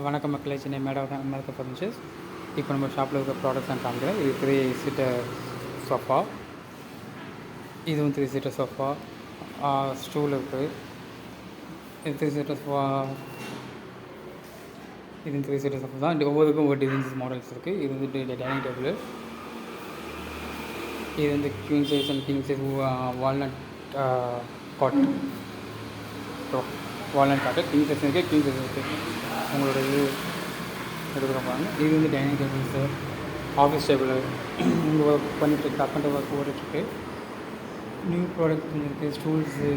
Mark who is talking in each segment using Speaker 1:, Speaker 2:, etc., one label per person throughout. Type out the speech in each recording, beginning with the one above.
Speaker 1: வணக்கம் மக்களை Chennai madam makeup furnitures இப்போ நம்ம ஷாப்பில் இருக்க ப்ராடக்ட்ஸ் நான் காமிக்கிறேன் இது த்ரீ சீட்டர் சோஃபா இதுவும் த்ரீ சீட்டர் சோஃபா ஸ்டூல் இருக்குது இது த்ரீ சீட்டர் சோஃபா இது த்ரீ சீட்டர் சோஃபா தான். ஒவ்வொருக்கும் ஒவ்வொரு டிசைன்ஸ் மாடல்ஸ் இருக்குது இது வந்து டைனிங் டேபிள் இது வந்து queen size and king size walnut cot walnut cot king size இருக்குது கிங் சைஸ் இருக்குது உங்களோட இது எடுக்கிற பாருங்க. இது வந்து டைனிங் டேபிள்ஸு ஆஃபீஸ் டேபிள் இங்கே ஒர்க் பண்ணிட்டு அக்கௌண்ட் ஒர்க் ஓடிட்டுருக்கு நியூ ப்ராடக்ட் இருக்குது ஸ்டூல்ஸு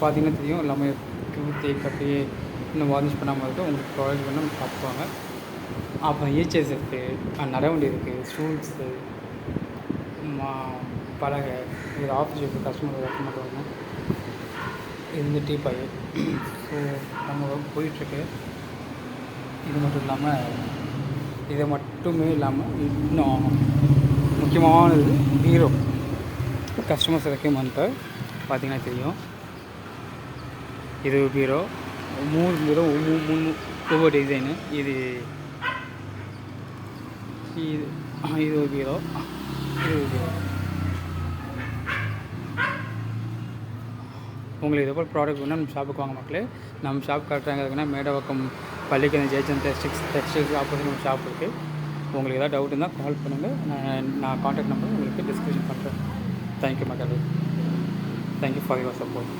Speaker 1: பார்த்தீங்கன்னா தெரியும். எல்லாமே டூத் அப்படியே இன்னும் வார்னிஷ் பண்ணாமல் இருக்குது உங்களுக்கு ப்ராடக்ட் பண்ண பார்த்துக்குவாங்க அப்புறம் ஈச்சர்ஸ் இருக்குது நடவண்டி இருக்குது ஸ்டூல்ஸு பலகை. இது ஆஃபீஸ் இருக்குது கஸ்டமர் ஒர்க் பண்ணுறவங்க இது வந்து ஸோ நம்ம போயிட்டுருக்கு. இது மட்டும் இல்லாமல் இதை மட்டுமே இல்லாமல் இன்னும் முக்கியமானது பீரோ கஸ்டமர்ஸ் ரெக்கமெண்ட் பார்த்தீங்கன்னா தெரியும். இது பீரோ மூணு பீரோ மூணு மூணு ஒவ்வொரு டிசைனு இது இது இது பீரோ இது பீரோ உங்களுக்கு இதே போல் ப்ராடக்ட் வேணும் நம்ம ஷாப்புக்கு வாங்க மக்களே. நம்ம ஷாப் கரெக்டாக இருக்குன்னா மேடவாக்கம் பள்ளிக்கணி ஜெயச்சந்த் டெக்ஸ்டிக்ஸ் டெக்ஸ்டைல்ஸ் ஆப்போசிட் நம்ம ஷாப் இருக்குது உங்களுக்கு ஏதாவது டவுட் இருந்தால் கால் பண்ணுங்கள் நான் நான் காண்டாக்ட் நம்பர் உங்களுக்கு டிஸ்கஷன் பண்ணுறேன் தேங்க்யூ மக்களே. Thank you for your support